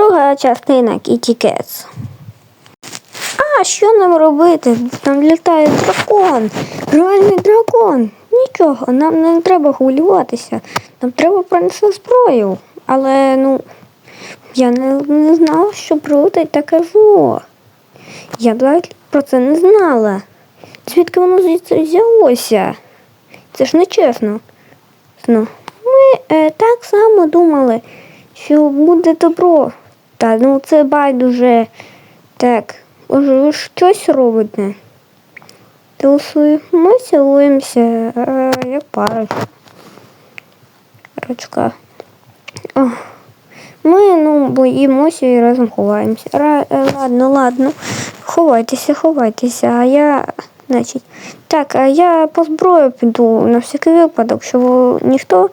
Друга частина Kitty Cats. А що нам робити? Там літає дракон, реальний дракон. Нічого, нам не треба хвилюватися. Нам треба принести зброю. Але ну, я не, не знала, що прилетить таке зло. Я навіть про це не знала. Звідки воно взялося? Це ж нечесно. Ну, ми е, так само думали, що буде добро. Та ну це байдуже. Так, ви щось робите. Телесуємо, ми цілуємося, е, як пара. Ми ну, боїмося і разом ховаємося. Ра, ладно, ладно. Ховайтеся, ховайтеся, а я. Значить, так, а я по зброю піду на всякий випадок, щоб ніхто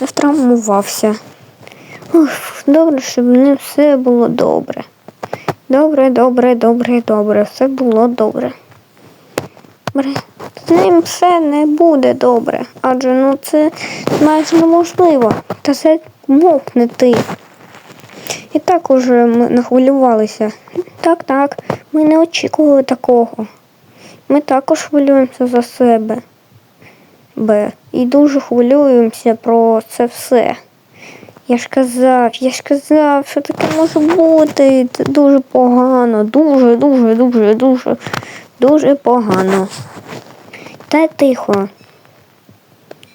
не втравмувався. Ух, добре, щоб не все було добре. Добре, добре, добре, добре, все було добре. З ним все не буде добре, адже ну це майже неможливо. Та це мовкне ти. І так уже ми нахвилювалися. Так, так, ми не очікували такого. Ми також хвилюємося за себе. Б. І дуже хвилюємося про це все. Я ж казав, я ж казав, що таке може бути. Це дуже погано. Дуже, дуже, дуже, дуже, дуже погано. Та тихо.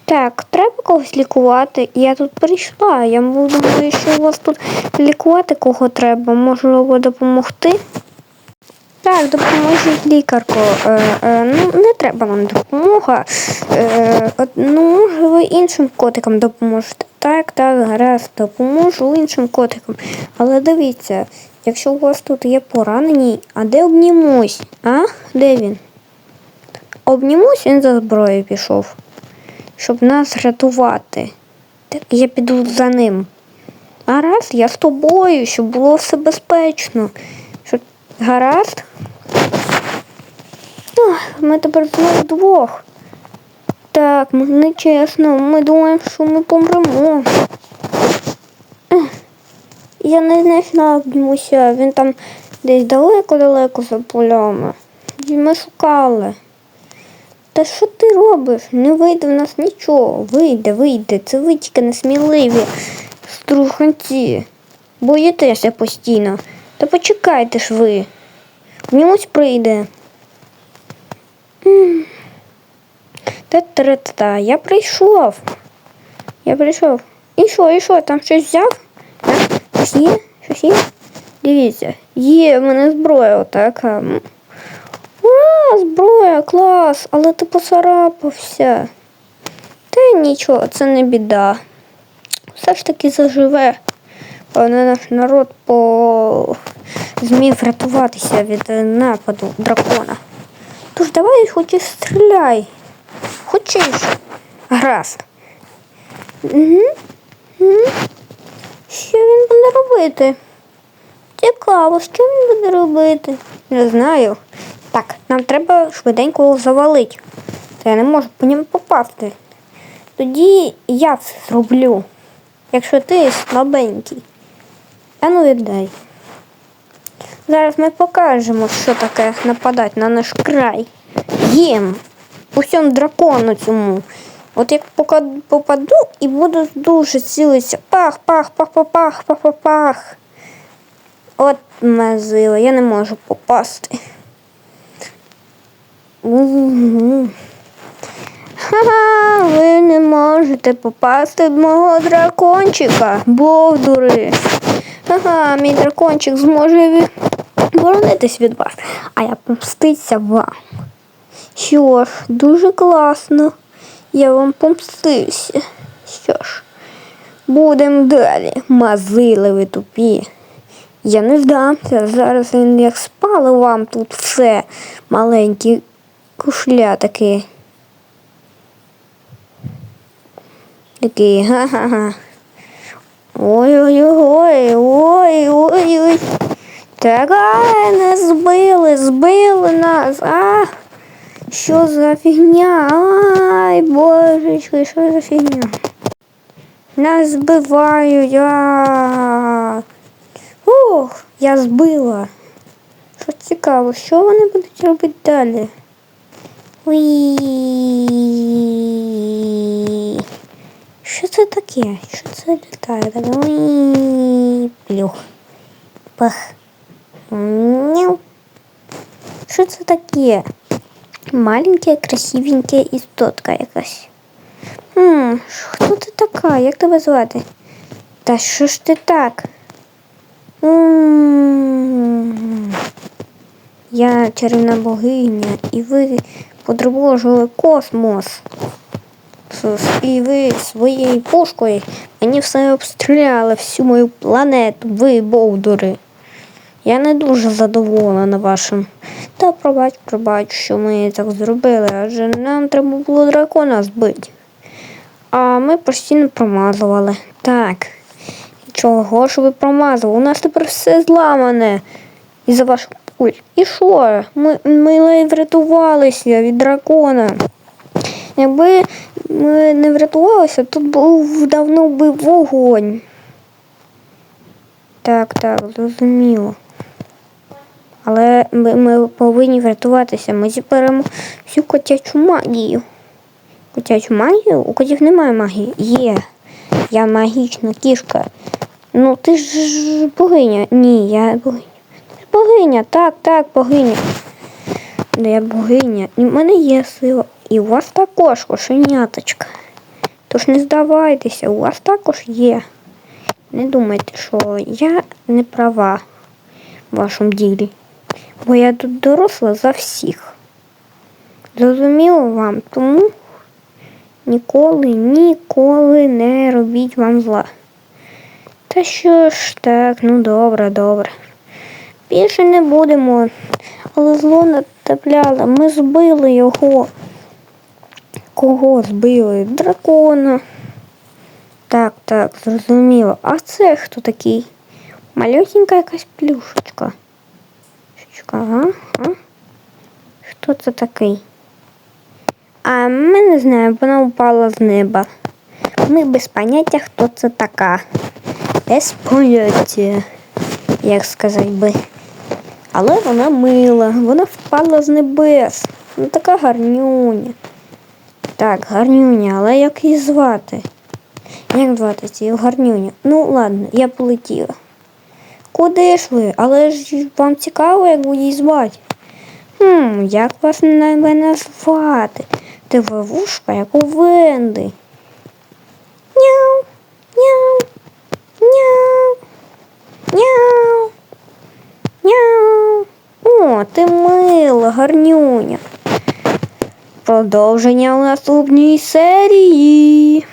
Так, треба когось лікувати. Я тут прийшла. Я думаю, що у вас тут лікувати кого треба. Можливо, допомогти. Так, допоможіть лікарко. Е, е, ну, не треба нам допомога. Е, от, ну, може, ви іншим котикам допоможете. Так, так, гаразд, допоможу іншим котикам. Але дивіться, якщо у вас тут є поранені, а де обнімусь? А? Де він? Обнімусь, він за зброєю пішов, щоб нас рятувати. Так, я піду за ним. Гаразд, я з тобою, щоб було все безпечно. Гаразд? Ах, Ми тепер знову двох. Так, ми нечесно. Ми думаємо, що ми помремо. Я не знайшла обнімуся. Він там десь далеко-далеко за полями. І ми шукали. Та що ти робиш? Не вийде в нас нічого. Вийде, вийде. Це ви тільки несміливі струханці. Боїтеся постійно. Та почекайте ж ви. Обнімусь прийде. Та-та-та, я прийшов. Я прийшов. І що, і що, там щось взяв? Щось є? Щось є? Дивіться, є в мене зброя отака. Ура, зброя, клас, але ти поцарапався. Та нічого, це не біда. Все ж таки заживе. Але наш народ по... зміг врятуватися від е, нападу дракона. Тож давай хоч і стріляй. Хочеш? Гаразд. Угу. Угу. Що він буде робити? Цікаво, що він буде робити? Не знаю. Так, нам треба швиденько завалити. Та я не можу по ньому попасти. Тоді я це зроблю. Якщо ти слабенький. А ну віддай. Зараз ми покажемо, що таке нападати на наш край. Їм. Усьому дракону цьому. От як попаду і буду дуже цілитися. Пах, пах, пах, пах, пах, пах, пах, пах. От мазила, я не можу попасти. Угу. Ха-ха, ви не можете попасти в мого дракончика, бовдури. Ага, мій дракончик зможе боронитись від вас, а я помститься вам. Що ж, дуже класно. Я вам помстився. Що ж, будемо далі. Мазили ви тупі. Я не здамся. Зараз він як спали вам тут все. Маленькі кушля такі. Такі, га-га-га. Ой-ой-ой, ой-ой-ой. Так, ай, не збили, збили нас. А, що за фігня? Ай, божечки, що за фігня? Нас збивають. А. У, Я збила. Що цікаво, що вони будуть робити далі? Уї. Що це таке? Що це літає? Так. Плюх. Пах. Що це таке? Маленьке, красивеньке істотка якась. Хм, хто ти така? Як тебе звати? Та що ж ти так? Я чарівна богиня, і ви подорожили космос. І ви своєю пушкою мені все обстріляли, всю мою планету, ви бовдури. Я не дуже задоволена вашим. Та пробач, пробач, що ми так зробили, адже нам треба було дракона збити. А ми постійно промазували. Так. Чого ж ви промазували? У нас тепер все зламане. І за ваш Ой, і що? Ми, ми врятувалися від дракона. Якби ми не врятувалися, тут був давно би вогонь. Так, так, зрозуміло. Але ми, ми повинні врятуватися. Ми зіберемо всю котячу магію. Котячу магію? У котів немає магії. Є. Я магічна кішка. Ну, ти ж богиня. Ні, я богиня. Ти ж богиня, так, так, богиня. Да я богиня. І в мене є сила. І у вас також кошеняточка. Тож не здавайтеся, у вас також є. Не думайте, що я не права в вашому ділі. Бо я тут доросла за всіх. Зрозуміло вам, тому ніколи, ніколи не робіть вам зла. Та що ж так, ну добре, добре. Більше не будемо. Але зло натепляло. Ми збили його. Кого збили? Дракона. Так, так, зрозуміло. А це хто такий? Малюсенька якась плюшечка. Ага. Хто це такий? А ми не знаємо, вона упала з неба. Ми без поняття, хто це така. Без поняття, як сказати би. Але вона мила, вона впала з небес. Вона така гарнюня. Так, гарнюня, але як її звати? Як звати цю гарнюню? Ну, ладно, я полетіла. Куди ж ви? Але ж вам цікаво, як її звати? Хм, як вас не назвати? Ти вовушка, як у Венди. Няу, няу, няу, няу, няу. О, ти мила, гарнюня. Продовження у наступній серії.